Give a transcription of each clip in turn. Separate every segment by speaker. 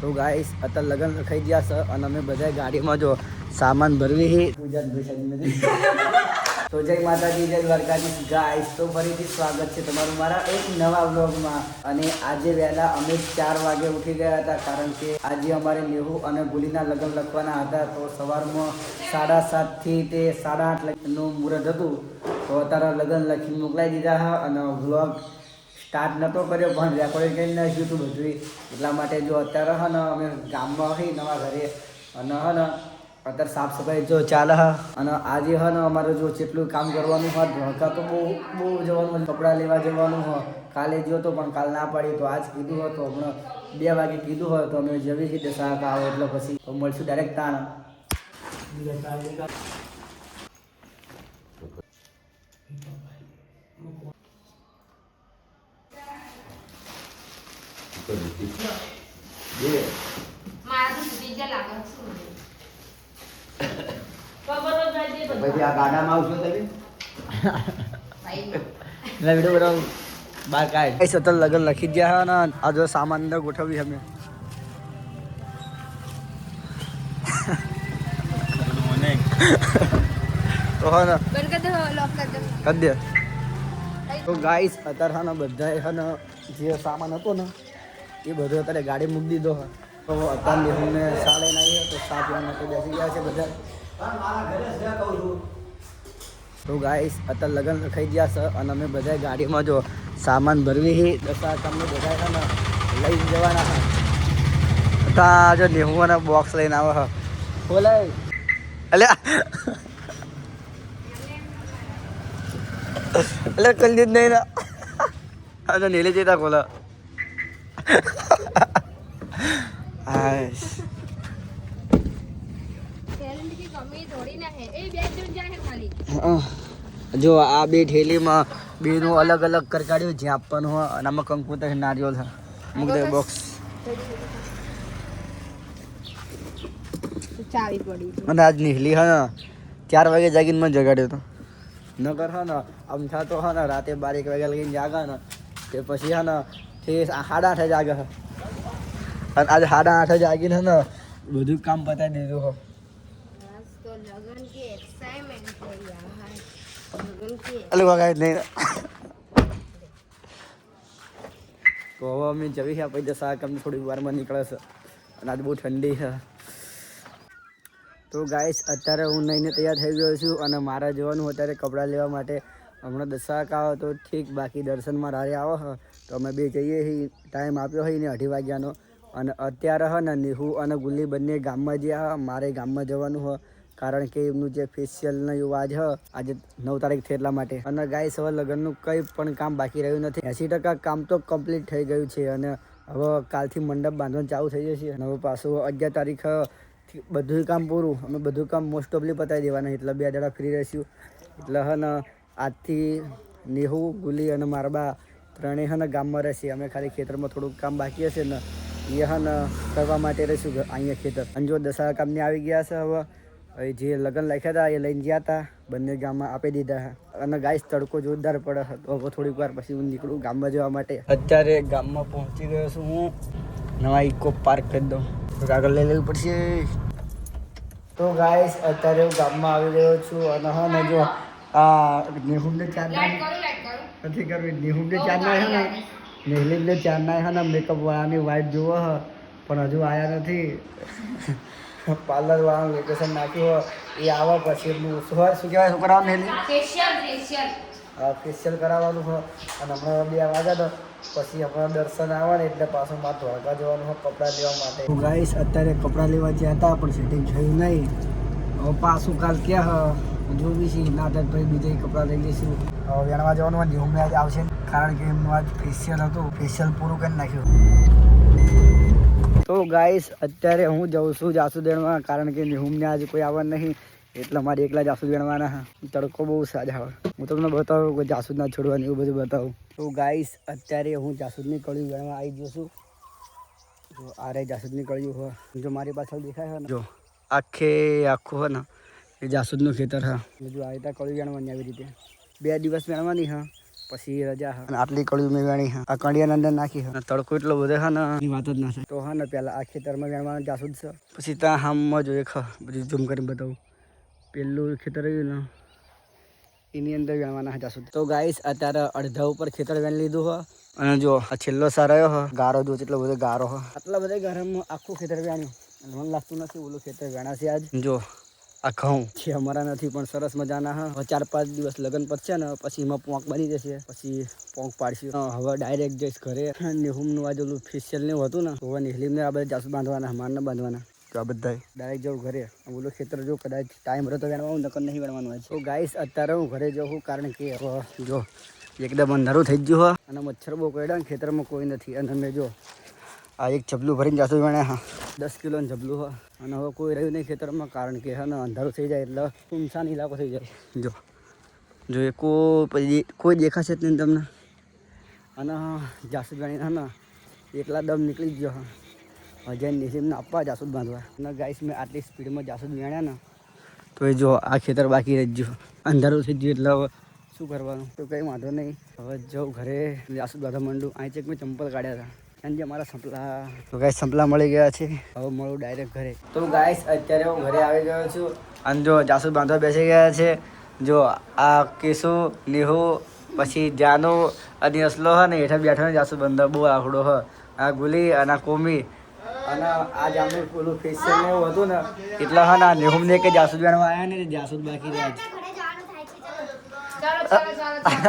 Speaker 1: તો ગાઈસ અત્યારે લગ્ન લખાઈ ગયા છે અને અમે બધા ગાડીમાં જો સામાન ભરવી પૂજા તો જય માતાજી, જય દ્વારકાજી ગાઈસ તો ફરીથી સ્વાગત છે તમારું મારા એક નવા વ્લોગમાં. અને આજે વહેલા અમે ચાર વાગે ઉઠી ગયા હતા કારણ કે આજે અમારે નેહુ અને ગુલીના લગ્ન લખવાના હતા. તો સવારમાં સાડા સાતથી તે સાડા આઠ લગીનું મુહૂર્ત હતું. તો અત્યારે લગ્ન લખી મોકલાઈ દીધા અને વ્લોગ સ્ટાર્ટ નતો કર્યો, પણ રેકોર્ડિંગ કરી નાખ્યું હતું બધું એટલા માટે જો અત્યારે હે ને, અમે ગામમાં હઈ નવા ઘરે. અને હે ને, અત્યારે સાફ સફાઈ જો ચાલે હ. અને આજે હે ને, અમારે જો જેટલું કામ કરવાનું હોય ધોળકા તો બહુ બહુ જવાનું કપડાં લેવા જવાનું હોય. કાલે જો તો પણ કાલ ના પાડી તો આજ કીધું હોય, તો હમણાં બે વાગે કીધું હોય, તો અમે જવી છીએ શાક આવો એટલે પછી તો મળશું ડાયરેક્ટ તાણ.
Speaker 2: મારા તો બીજા લાગે શું
Speaker 1: પછી આ ગાડામાં આવશો તમે? એટલે વીડિયો બનાવ. બહાર કાઢ. એ સતત લગન લખી ગયા ને આ જો સામાન અંદર ગોઠવી અમે તો હા ને.
Speaker 2: બંધ કરી દો લોક કરી દો.
Speaker 1: કરી દે. તો ગાઈસ અત્યારે હા ને બધાએ હા ને જે સામાન હતો ને એ બધું અત્યારે ગાડી મૂકી દીધો હા તો અત્યારે લેહુને સા લઈને તો સા પીવા માટે બેસી ગયા છે બધા. તો ગાઈસ અત્યારે લગન લખાઈ ગયા છે અને અમે બધા ગાડીમાં જો સામાન ભરવી દસા તમને બધા લઈ જવાના હા ત્યાં જો નેહુઓના બોક્સ લઈને આવે હા બોલાય. અલ્યા અલ્યા કલ્લી જ નહીં ના અને નીલે જતા ખોલા જો આ બે ઠેલીમાં બેનું અલગ અલગ કરકાડ્યું જ્યાં આપવાનું હોય અને આમાં કંકુતર નારિયેળ છે મૂકી દે બોક્સ અને આજ નીકળી હા ને ચાર વાગે જાગીને મને જગાડ્યો તો. નગર હા ને આમ થતો હા ને રાતે બારેક વાગ્યા લગીને જાગા ને તે પછી હા ને એ સાડા આઠ જ આગળ અને આજે સાડા આઠ જ આવીને ને બધું કામ પતાવી દીધું હો. અલગ વગાડી નહીં. તો અમે જવી છે પછી દસ કામ થોડી વારમાં નીકળે અને આજે બહુ ઠંડી છે તો ગાઈસ અત્યારે હું નઈને તૈયાર થઈ ગયો છું અને મારા જોવાનું અત્યારે કપડાં લેવા માટે. હમણાં દસાક આવો તો ઠીક બાકી દર્શનમાં રારે આવો તો અમે બે જઈએ છીએ ટાઈમ આપ્યો હોય ને અઢી વાગ્યાનો. અને અત્યારે હ ને નિહુ અને ગુલ્લી બંને ગામમાં જ્યાં મારે ગામમાં જવાનું હ. કારણ કે એમનું જે ફેશિયલનો આજ હ, આજે નવ તારીખ એટલા માટે. અને ગાઈસ હવે લગ્નનું કંઈ પણ કામ બાકી રહ્યું નથી. એંસી ટકા કામ તો કમ્પ્લીટ થઈ ગયું છે અને હવે કાલથી મંડપ બાંધવાનું ચાલુ થઈ જશે. અને હવે પાછું અગિયાર તારીખ બધું કામ પૂરું. અમે બધું કામ મોસ્ટ ઓફલી પતાવી દેવાના એટલે બે દાડા ફ્રી રહીશું. એટલે હ ને આજથી નેહુ ગુલી અને મારબા ત્રણેય હને ગામમાં રહેશે. અમે ખાલી ખેતરમાં થોડુંક કામ બાકી હશે ને એ હે ને કરવા માટે રહીશું અહીંયા ખેતર. અને જો કામને કામની આવી ગયા છે હવે જે લગ્ન લખ્યા હતા એ લઈને ગયા હતા. બંને ગામમાં આપી દીધા અને ગાય તડકો જોરદાર પડે હતો હવે થોડીક વાર પછી હું નીકળું ગામમાં જવા માટે. અત્યારે ગામમાં પહોંચી ગયો છું હું. નવા ઇકો પાર્ક કરી દઉં. આગળ લઈ લેવું પડશે. તો ગાય અત્યારે હું ગામમાં આવી ગયો છું. અને હા ને જો આ નિહુમને
Speaker 2: ચાંદના
Speaker 1: નથી કરવી. નિહુમને ચાંદના છે. ને ચાર ના છે ને? મેકઅપ વાળાની વાઈટ જુઓ હ. પણ હજુ આવ્યા નથી. પાર્લર વાળાનું વેકેશન નાખ્યું હોય એ આવે પછી એમનું શું શું કહેવાય? છોકરાઓને
Speaker 2: હેલી ફેશિયલ
Speaker 1: ફેશિયલ કરાવવાનું હોય અને હમણાં બે વાગ્યા તો પછી હમણાં દર્શન આવે ને એટલે પાછું મારે ધોળકા જવાનું હોય કપડાં લેવા માટે. હું ગાઈશ અત્યારે કપડાં લેવા જ્યાં હતા પણ સેટિંગ થયું નહીં. હવે પાછું કાલ ક્યાં જોવી છે ના તો પછી બીજા કપડાં લઈ હવે વેણવા જવાનું હોય નિહુમને આજ આવશે. કારણ કે એમનું આજ ફેશિયલ હતું ફેશિયલ પૂરું કરી નાખ્યું. તો ગાઈસ અત્યારે હું જઉં છું જાસુદેણમાં, કારણ કે નિહુમને આજે કોઈ આવવા નહીં, એટલે મારે એકલા જાસૂદ ગણવાના તડકો બહુ સાજા આવે હું તમને બતાવું કે જાસૂદ ના છોડવાની એવું બધું બતાવું. તો ગાઈસ અત્યારે હું જાસૂદની કળિયું ગણવા આવી ગયો છું. જો આ રે જાસૂદની કળિયું હોય જો મારી પાછળ દેખાય છે ને. જો, આખે આખું હોય ને. એ જાસૂદનું ખેતર, હા. જો આ રીતે કળું ગણવાની આવી રીતે. બે દિવસ મેળવાની, હા. પછી રજા, હા. આટલી કડી મેળવાની, હા. આ કડિયાની અંદર નાખી, હા. તડકો એટલો બધો, હા, ને. વાત જ ના થાય. તો, હા, ને પહેલાં આ ખેતરમાં વેણવાનું જાસૂદ છે. પછી ત્યાં હામમાં જોઈએ ખા બધું ઝૂમ કરીને બતાવું. પેલું ખેતર રહ્યું, ને. એની અંદર વેણવાના જાસૂદ. તો, ગાઈસ, અત્યારે અડધા ઉપર ખેતર વેણ લીધું, હો. અને જો, આ છેલ્લો સાર રહ્યો હો. ગારો જો એટલો બધો ગારો, હો. આટલા બધા ગારામાં આખું ખેતર વેણ્યું મને લાગતું નથી ઓલું ખેતર વેણાશે આજ. જો આ ઘઉં છે અમારા નથી પણ સરસ મજાના હા. ચાર પાંચ દિવસ લગ્ન પતશે ને પછી એમાં પોંક બની જશે. પછી પોંક પાડશે. હવે ડાયરેક્ટ જઈશ ઘરે. નેહુમનું આ જેલું ફેશિયલ ને હતું ને હવે નેહલીમને આ બધા જાસુ બાંધવાના મારને બાંધવાના. તો આ બધા ડાયરેક્ટ જવું ઘરે. ઓલું ખેતર જો કદાચ ટાઈમ રહે તો વેણવાનું નકર નહીં વેણવાનું હોય. તો ગાઈસ અત્યારે હું ઘરે જઉં કારણ કે જો એકદમ અંધારું થઈ ગયું હોય અને મચ્છર બહુ કરડ્યા ખેતરમાં કોઈ નથી. અને મેં જો આ એક જબલું ભરીને જાતું વેણ્યા હા. દસ કિલોનું જબલું હોય. અને હવે કોઈ રહ્યું નહીં ખેતરમાં, કારણ કે હા અંધારું થઈ જાય એટલે સુમસાન ઇલાકો થઈ જાય. જો જો એ કોઈ પછી કોઈ દેખાશે જ નહીં તમને. અને જાસૂદ વેણીને હા એકલા દમ નીકળી જ ગયો હજાર નિસીમને આપવા જાસૂદ બાંધવા. અને ગાઈસ, મેં આટલી સ્પીડમાં જાસૂદ વેણ્યા ને, તો એ જો આ ખેતર બાકી રહી ગયું. અંધારું થઈ ગયું એટલે શું કરવાનું? તો કંઈ વાંધો નહીં. હવે જાઉં ઘરે. જાસૂદ બાંધવા માંડું. અહીં ચેક મેં ચંપલ કાઢ્યા હતા. અને જે મારા સંપલા તો ગાય સંપલા મળી ગયા છે. હવે મળું ડાયરેક્ટ ઘરે. તો ગાય અત્યારે હું ઘરે આવી ગયો છું. અને જો જાસૂદ બાંધવા બેસી ગયા છે જો આ કેસુ નિહુ પછી જાનુ અને અસલો હ ને હેઠળ બેઠો જાસુ જાસૂદ બાંધવા બહુ આખડો હ. આ ગુલી અને આ કોમી. અને આ જામનું પેલું ફેશિયલ ને એવું હતું ને એટલે હા ના નેહુમ ને કે જાસૂદ વેણવા આવ્યા ને જાસૂદ બાકી રહ્યા છે.
Speaker 2: ચાલો ચાલો ચાલો ચાલો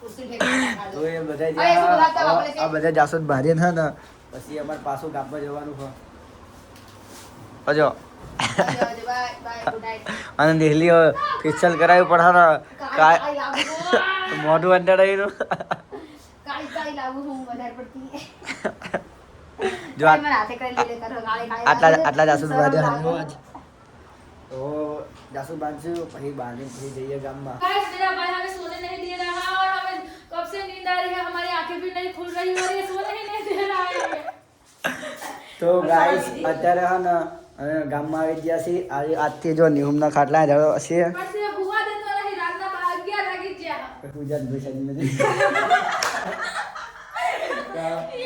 Speaker 2: કુર્સી ઠેકાણે
Speaker 1: તો એ બધા આ બધા જાસૂદ ભારી ના ને. પછી અમારે પાછું ગામમાં જવાનું હોય. અને દિલ્હી ફેશિયલ કરાવ્યું પણ હા
Speaker 2: કાળી
Speaker 1: કા
Speaker 2: કાળી લાગુ
Speaker 1: મોઢું અંદર
Speaker 2: પડતી.
Speaker 1: જો આટલા. આટલા જાસૂદ. આજ તો જાસૂદ બાંધશું પછી બાંધીને પછી જઈએ ગામમાં.
Speaker 3: आंखें भी नहीं खुल रही और ये सोने ही नहीं दे रहा है
Speaker 1: તો ગાઈસ અત્યારે હા ને અમે ગામમાં આવી ગયા છીએ આજે આજથી જો નિહુમના ખાટલા જવો છે
Speaker 3: पर से हुआ दिन तो नहीं रात ना बाहर गया लगी जा
Speaker 1: પૂજા ભાઈ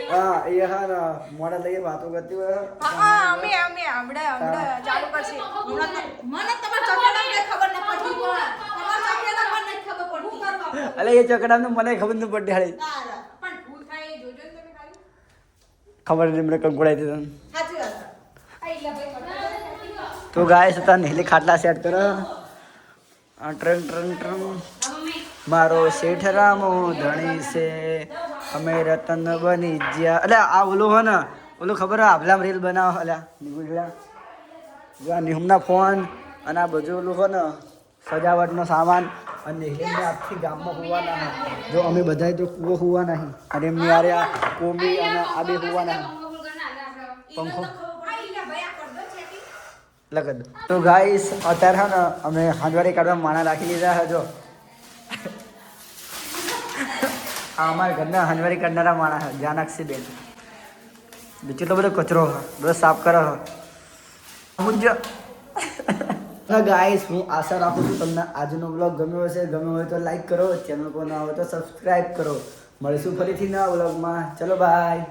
Speaker 1: હા એ હા ને મોડા લઈએ વાતો કરતી હોય
Speaker 4: હા અમે અમે હમણે હમણે ચાલુ કરશે હમણાં તો- મને તમારા ચોકીદાર ને ખબર ન પડી તમારા ચોકીદાર મને નહીં ખબર પડતી
Speaker 1: અલે એ ચકડાનું મને ખબર ન પડતી હાળી ખબર નહીં મને કંકોડાઈ
Speaker 4: છે.
Speaker 1: તો ગાય હતા નેલી ખાટલા સેટ કરો. ટ્રન ટ્રંગ ટ્રંગ મારો શેઠ રામો ધણી છે. અમે રતન બની જ્યા. એટલે આ ઓલું હો ને ઓલું ખબર હોય આભલામ રીલ બનાવો. અલ્યા નીકળ્યા જો આ નિહમના ફોન અને આ બધું ઓલું હો ને સજાવટનો સામાન. અને નેહલીને આખી ગામમાં હોવાના નહીં જો અમે બધા તો કૂવો હોવા નહીં. અને એમની આરે આ કોમી અને આ બે હોવા નહીં પંખો. લગન તો ગાઈસ અત્યારે હે ને અમે હાંજવારી કાઢવા માણા રાખી લીધા હજો આ અમારા ઘરના હાંજવારી કાઢનારા માણા છે જાનાક્ષી બેન બીજો તો બધો કચરો છે બધો સાફ કરો મુંજ ગાઈસ હું આશા રાખું છું તમને આજનો બ્લોગ ગમ્યો હશે. ગમ્યો હોય તો લાઈક કરો. ચેનલ પર ના હોય તો સબસ્ક્રાઈબ કરો. મળીશું ફરીથી નવા બ્લોગમાં ચલો બાય